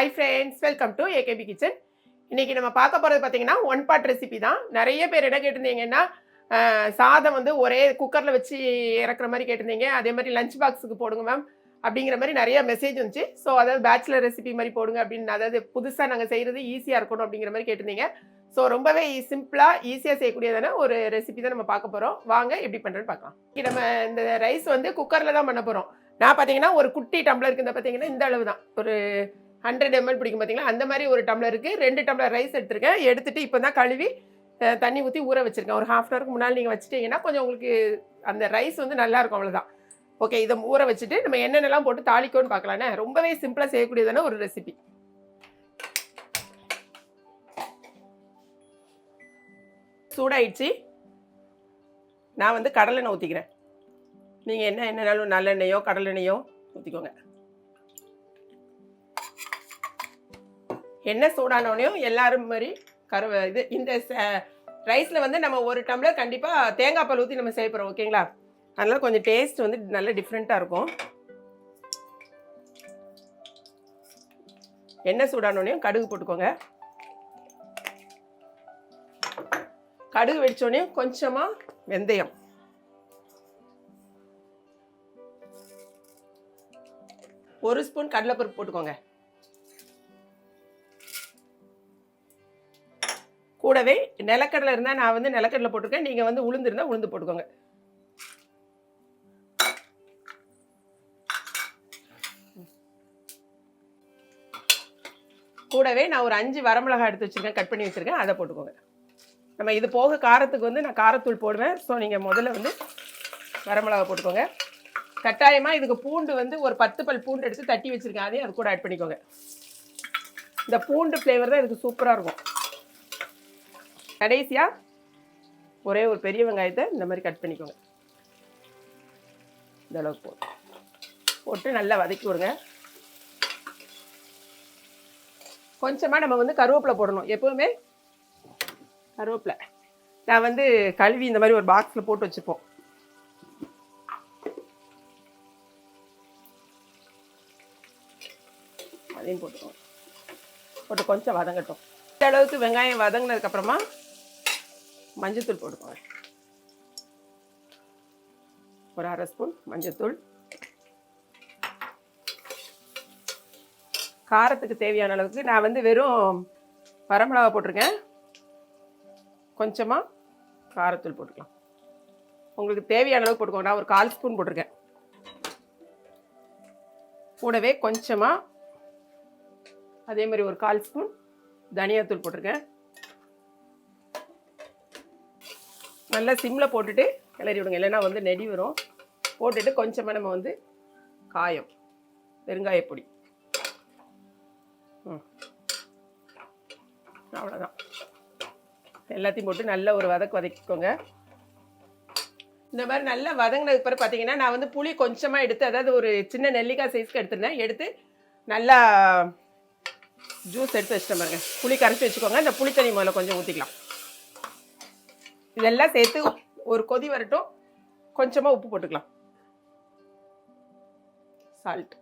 Hi friends welcome to AKP kitchen இன்னைக்கு நம்ம பார்க்க போகிறது பார்த்தீங்கன்னா ஒன் பார்ட் ரெசிபி தான். நிறைய பேர் என்ன கேட்டிருந்தீங்கன்னா சாதம் வந்து ஒரே குக்கரில் வச்சு இறக்குற மாதிரி கேட்டிருந்தீங்க. அதே மாதிரி லஞ்ச் பாக்ஸுக்கு போடுங்க மேம் அப்படிங்கிற மாதிரி நிறைய மெசேஜ் வந்துச்சு. ஸோ அதாவது பேச்சுலர் ரெசிபி மாதிரி போடுங்க அப்படின்னு அதாவது புதுசாக நாங்கள் செய்கிறது ஈஸியாக இருக்கணும் அப்படிங்கிற மாதிரி கேட்டிருந்தீங்க. ஸோ ரொம்பவே சிம்பிளாக ஈஸியாக செய்யக்கூடியதான ஒரு ரெசிபி தான் நம்ம பார்க்க போகிறோம் வாங்க எப்படி பண்ணுறேன்னு பார்க்கலாம். நம்ம இந்த ரைஸ் வந்து குக்கரில் தான் பண்ண போகிறோம் நான் பார்த்தீங்கன்னா ஒரு குட்டி டம்ளருக்கு இந்த பார்த்தீங்கன்னா இந்த அளவு தான். ஒரு ஹண்ட்ரட் எம்எல் பிடிக்கும் பார்த்தீங்களா அந்த மாதிரி ஒரு டம்ளருக்கு ரெண்டு டம்ளர் ரைஸ் எடுத்துருக்கேன். எடுத்துகிட்டு இப்போ தான் கழுவி தண்ணி ஊற்றி ஊற வச்சுருக்கேன். ஒரு ஹாஃப் அன் ஹவருக்கு முன்னால் நீங்கள் வச்சுட்டிங்கன்னா கொஞ்சம் உங்களுக்கு அந்த ரைஸ் வந்து நல்லாயிருக்கும் அவ்வளோதான் ஓகே இதை ஊற வச்சுட்டு நம்ம என்னென்னலாம் போட்டு தாளிக்கோன்னு பார்க்கலாண்ணே ரொம்பவே சிம்பிளாக செய்யக்கூடியதான ஒரு ரெசிபி சூடாயிடுச்சு. நான் வந்து கடலெண்ணெய் ஊற்றிக்கிறேன் நீங்கள் என்ன என்னென்னாலும் நல்லெண்ணெயோ கடலெண்ணெயோ ஊற்றிக்கோங்க எண்ணெய் சூடானோடனையும் எல்லாரும் மாதிரி கருவ இது இந்த ரைஸில் வந்து நம்ம ஒரு டம்ளர் கண்டிப்பாக தேங்காய் பால் ஊற்றி நம்ம செய்ய போகிறோம் ஓகேங்களா? அதனால் கொஞ்சம் டேஸ்ட் வந்து நல்ல டிஃப்ரெண்ட்டாக இருக்கும். எண்ணெய் சூடானோடனையும் கடுகு போட்டுக்கோங்க. கடுகு வெடிச்சோடனையும் கொஞ்சமாக வெந்தயம். ஒரு ஸ்பூன் கடலைப்பருப்பு போட்டுக்கோங்க. கூடவே நிலக்கடலை இருந்தால் நான் வந்து நிலக்கடலை போட்டிருக்கேன். நீங்கள் வந்து உளுந்து இருந்தால் உளுந்து போட்டுக்கோங்க. கூடவே நான் ஒரு அஞ்சு வரமிளகாய் எடுத்து வச்சுருக்கேன். கட் பண்ணி வச்சுருக்கேன். அதை போட்டுக்கோங்க. நம்ம இது போக காரத்துக்கு வந்து நான் காரத்தூள் போடுவேன். ஸோ நீங்கள் முதல்ல வந்து வரமிளகா போட்டுக்கோங்க. கட்டாயமாக இதுக்கு பூண்டு வந்து ஒரு பத்து பல் பூண்டு எடுத்து தட்டி வச்சுருக்கேன். அதையும் அது கூட ஆட் பண்ணிக்கோங்க. இந்த பூண்டு ஃப்ளேவர் தான் இதுக்கு சூப்பராக இருக்கும். கடைசியாக ஒரே ஒரு பெரிய வெங்காயத்தை இந்த மாதிரி கட் பண்ணிக்கோங்க. இந்த அளவுக்கு போட்டு. போட்டு நல்லா வதக்கி விடுங்க. கொஞ்சமாக நம்ம வந்து கருவேப்பிலை போடணும். எப்போவுமே கருவேப்பிலை. நான் வந்து கழுவி இந்த மாதிரி ஒரு பாக்ஸில் போட்டு வச்சுப்போம். அதையும் போட்டுக்கோங்க. போட்டு கொஞ்சம் வதங்கட்டும். இந்த அளவுக்கு வெங்காயம் வதங்கினதுக்கப்புறமா மஞ்சத்தூள் போட்டுக்கோங்க. ஒரு அரை ஸ்பூன் மஞ்சத்தூள். காரத்துக்கு தேவையான அளவுக்கு நான் வந்து வெறும் வரமிளகா போட்டிருக்கேன். கொஞ்சமாக காரத்தூள் போட்டுக்கலாம். உங்களுக்கு தேவையான அளவுக்கு போட்டுக்கோங்க. நான் ஒரு கால் ஸ்பூன் போட்டிருக்கேன். கூடவே கொஞ்சமாக அதே மாதிரி ஒரு கால் ஸ்பூன் தனியாத்தூள் போட்டிருக்கேன். நல்லா சிம்மில் போட்டுட்டு கிளறி விடுங்க. இல்லைன்னா வந்து நெடி வரும். போட்டுட்டு கொஞ்சமாக நம்ம வந்து காயம் பெருங்காயப்பொடி ம். அவ்வளோதான் எல்லாத்தையும் போட்டு நல்ல ஒரு வதக்கு வதக்கிக்கோங்க. இந்த மாதிரி நல்லா வதங்கினதுக்கு பிறகு பார்த்தீங்கன்னா நான் வந்து புளி கொஞ்சமாக எடுத்து அதாவது ஒரு சின்ன நெல்லிக்காய் சைஸ்க்கு எடுத்துருந்தேன். எடுத்து நல்லா ஜூஸ் எடுத்து வச்சுட்டேன் பாருங்க. புளி கரைச்சி வச்சுக்கோங்க. இந்த புளி தண்ணி முதல்ல கொஞ்சம் ஊற்றிக்கலாம் இதெல்லாம் சேர்த்து ஒரு கொதி வரட்டும். கொஞ்சமாக உப்பு போட்டுக்கலாம். சால்ட்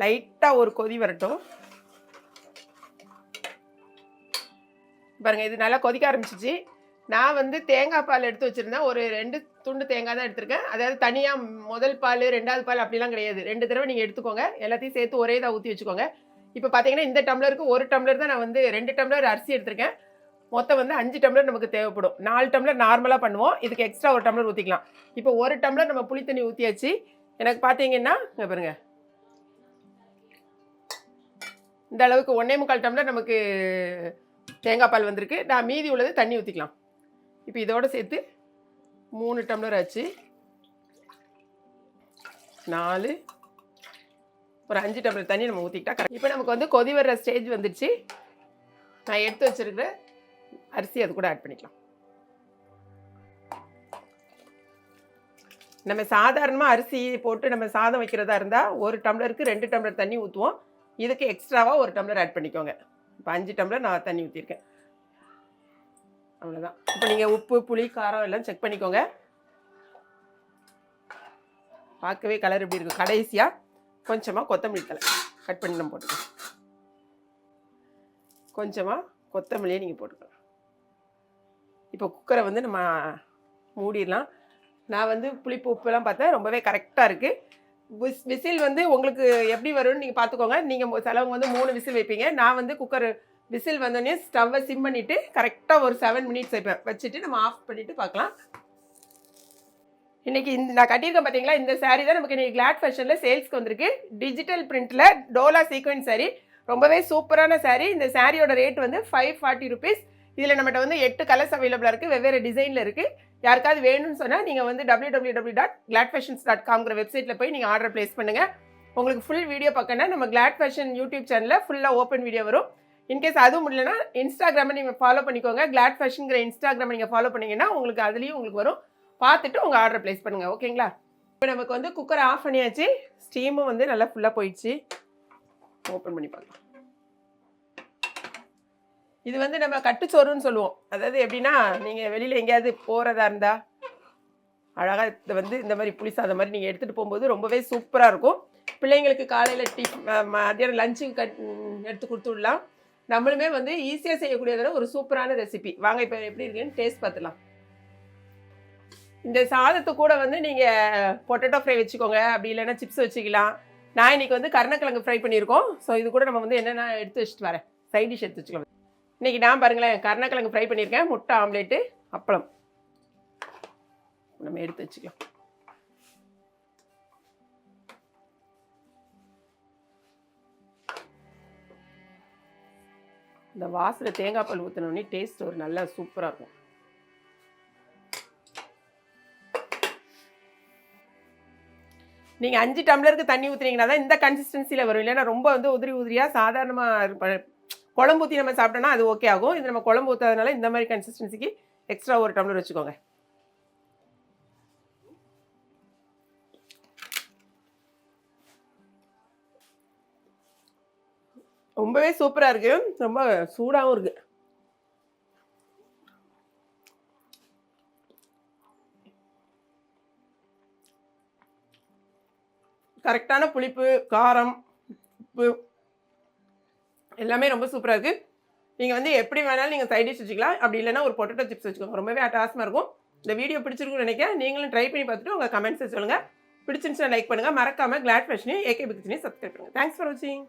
லைட்டாக ஒரு கொதி வரட்டும். பாருங்க இது நல்லா கொதிக்க ஆரம்பிச்சிச்சு. நான் வந்து தேங்காய் பால் எடுத்து வச்சுருந்தேன். ஒரு ரெண்டு துண்டு தேங்காய் தான் எடுத்திருக்கேன். அதாவது தனியாக முதல் பால் ரெண்டாவது பால் அப்படிலாம் கிடையாது. ரெண்டு தடவை நீங்கள் எடுத்துக்கோங்க. எல்லாத்தையும் சேர்த்து ஒரே இதாக ஊற்றி வச்சுக்கோங்க. இப்போ பார்த்தீங்கன்னா இந்த டம்ளருக்கு ஒரு டம்ளர் தான் நான் வந்து ரெண்டு டம்ளர் அரிசி எடுத்திருக்கேன். மொத்தம் வந்து அஞ்சு டம்ளர் நமக்கு தேவைப்படும். நாலு டம்ளர் நார்மலாக பண்ணுவோம். இதுக்கு எக்ஸ்ட்ரா ஒரு டம்ளர் ஊற்றிக்கலாம் இப்போ ஒரு டம்ளர் நம்ம புளி தண்ணி ஊற்றியாச்சு எனக்கு பார்த்தீங்கன்னா இங்கே பாருங்க. இந்த அளவுக்கு ஒன்றே முக்கால் டம்ளர் நமக்கு தேங்காய் பால் வந்திருக்கு. நான் மீதி உள்ளது தண்ணி ஊற்றிக்கலாம் இப்போ இதோடு சேர்த்து மூணு டம்ளர் ஆச்சு. நாலு. ஒரு அஞ்சு டம்ளர் தண்ணி நம்ம ஊற்றிக்கிட்டா இப்போ நமக்கு வந்து கொதி வர்ற ஸ்டேஜ் வந்துடுச்சு நான் எடுத்து வச்சுருக்கிறேன் அரிசி அது கூட ஆட் பண்ணிக்கலாம். நம்ம சாதாரணமாக அரிசி போட்டு நம்ம சாதம் வைக்கிறதா இருந்தால் ஒரு டம்ளருக்கு ரெண்டு டம்ளர் தண்ணி ஊற்றுவோம் இதுக்கு எக்ஸ்ட்ராவாக ஒரு டம்ளர் ஆட் பண்ணிக்கோங்க. இப்போ அஞ்சு டம்ளர் நான் தண்ணி ஊற்றிருக்கேன் அவ்வளோதான் இப்போ நீங்கள் உப்பு புளி காரம் எல்லாம் செக் பண்ணிக்கோங்க. பார்க்கவே கலர் எப்படி இருக்கும் கடைசியாக கொஞ்சமாக கொத்தமல்லி தலை கட் பண்ணி நம்ம போட்டுக்கலாம். கொஞ்சமாக கொத்தமல்லியை நீங்கள் போட்டுக்கலாம். இப்போ குக்கரை வந்து நம்ம மூடிடலாம். நான் வந்து புளிப்பு உப்புலாம் பார்த்தேன். ரொம்பவே கரெக்டாக இருக்குது விஸ் விசில் வந்து உங்களுக்கு எப்படி வரும்னு நீங்கள் பார்த்துக்கோங்க. நீங்கள் சிலவங்க வந்து மூணு விசில் வைப்பீங்க. நான் வந்து குக்கர் விசில் வந்தோடனே ஸ்டவ்வை சிம் பண்ணிவிட்டு கரெக்டாக ஒரு செவன் மினிட்ஸ் வைப்பேன். வச்சுட்டு நம்ம ஆஃப் பண்ணிவிட்டு பார்க்கலாம். இன்றைக்கி இந்த நான் கட்டியிருக்கேன் பார்த்தீங்களா? இந்த சாரீ தான் நமக்கு இன்றைக்கி கிளாட் ஃபேஷனில் சேல்ஸ்க்கு வந்திருக்கு. டிஜிட்டல் பிரிண்ட்டில் டோலா சீக்வன்ஸ் சாரீ ரொம்பவே சூப்பரான சாரீ இந்த சாரியோட ரேட் வந்து ஃபைவ் ஃபார்ட்டி ருபீஸ் இதில் நம்மகிட்ட வந்து எட்டு கலர்ஸ் அவைலபிளாக இருக்குது வெவ்வேறு டிசைனில் இருக்குது யாருக்காவது வேணும்னு சொன்னால் நீங்கள் வந்து W W W dot glad fashions dot காம்ங்கிற வெப்சைட்டில் போய் நீங்கள் ஆர்டர் ப்ளேஸ் பண்ணுங்கள் உங்களுக்கு ஃபுல் வீடியோ பார்க்கணும்னா நம்ம கிளாட் ஃபேஷன் யூடியூப் சேனலில் ஃபுல்லாக ஓப்பன் வீடியோ வரும். இன்கேஸ் அதுவும் முடியலன்னா இன்ஸ்டாகிராமை நீங்கள் ஃபாலோ பண்ணிக்கோங்க. கிளாட் ஃபேஷனுங்கிற இன்ஸ்டாகிராமை நீங்கள் ஃபாலோ பண்ணிங்கன்னா உங்களுக்கு அதுலேயும் உங்களுக்கு வரும். பார்த்துட்டு உங்கள் ஆர்டர் ப்ளேஸ் பண்ணுங்கள் ஓகேங்களா? இப்போ நமக்கு வந்து குக்கரை ஆஃப் பண்ணியாச்சு. ஸ்டீமும் வந்து நல்லா ஃபுல்லாக போயிடுச்சு. ஓப்பன் பண்ணி பார்க்கலாம். இது வந்து நம்ம கட்டுச்சோறுன்னு சொல்லுவோம். அதாவது எப்படின்னா நீங்கள் வெளியில் எங்கேயாவது போகிறதா இருந்தால் அழகாக இதை வந்து இந்த மாதிரி புளி சாதம் மாதிரி நீங்கள் எடுத்துகிட்டு போகும்போது ரொம்பவே சூப்பராக இருக்கும். பிள்ளைங்களுக்கு காலையில் டீ மதியானம் லஞ்சுக்கு கட் எடுத்து கொடுத்து விடலாம். நம்மளுமே வந்து ஈஸியாக செய்யக்கூடியதான ஒரு சூப்பரான ரெசிபி வாங்க இப்போ எப்படி இருக்குன்னு டேஸ்ட் பார்த்துலாம் இந்த சாதத்து கூட வந்து நீங்கள் பொட்டேட்டோ ஃப்ரை வச்சுக்கோங்க. அப்படி இல்லைன்னா சிப்ஸ் வச்சுக்கலாம். நான் இன்னைக்கு வந்து கருணக்கிழங்கு ஃப்ரை பண்ணியிருக்கோம். ஸோ இது கூட நம்ம வந்து என்னென்ன எடுத்து வச்சுட்டு வரேன்? சைட் டிஷ் எடுத்து வச்சுக்கலாம். இன்றைக்கி நான் பாருங்களேன் கருணக்கிழங்கு ஃப்ரை பண்ணியிருக்கேன் முட்டை ஆம்லேட்டு அப்பளம். நம்ம எடுத்து வச்சுக்கலாம். இந்த வாசலில் தேங்காய் பால் ஊற்றினோடனே டேஸ்ட் ஒரு நல்லா சூப்பராக இருக்கும். நீங்கள் அஞ்சு டம்ளருக்கு தண்ணி ஊற்றுனீங்கன்னா தான் இந்த கன்சிஸ்டன்சியில் வரும். இல்லைன்னா ரொம்ப வந்து உதிரி உதிரியாக சாதாரணமாக குழம்பு ஊற்றி நம்ம சாப்பிட்டோம்னா அது ஓகே ஆகும். இது நம்ம குழம்பு ஊற்றாதனால இந்த மாதிரி கன்சிஸ்டன்சிக்கு எக்ஸ்ட்ரா ஒரு டம்ளர் வச்சுக்கோங்க. ரொம்பவே சூப்பராக இருக்கு. ரொம்ப சூடாகவும் இருக்கு. கரெக்டான புளிப்பு காரம் உப்பு எல்லாமே ரொம்ப சூப்பராக இருக்குது நீங்கள் வந்து எப்படி வேணாலும் நீங்கள் சைட் டிஷ் வச்சுக்கலாம். அப்படி இல்லைன்னா ஒரு பொட்டேட்டோ சிப்ஸ் வச்சுக்கோங்க. ரொம்பவே அட்டாசமாக இருக்கும். இந்த வீடியோ பிடிச்சிருக்குன்னு நினைக்கிறேன். நீங்களும் ட்ரை பண்ணி பார்த்துட்டு உங்கள் கமெண்ட்ஸை சொல்லுங்கள் பிடிச்சிருந்துச்சுன்னா லைக் பண்ணுங்கள் மறக்காமல் கிளாட் ஃபேஷனையும் ஏகே பிக்சனையும் சப்ஸ்கிரைப் பண்ணுங்கள் தேங்க்ஸ் ஃபார் வாட்சிங்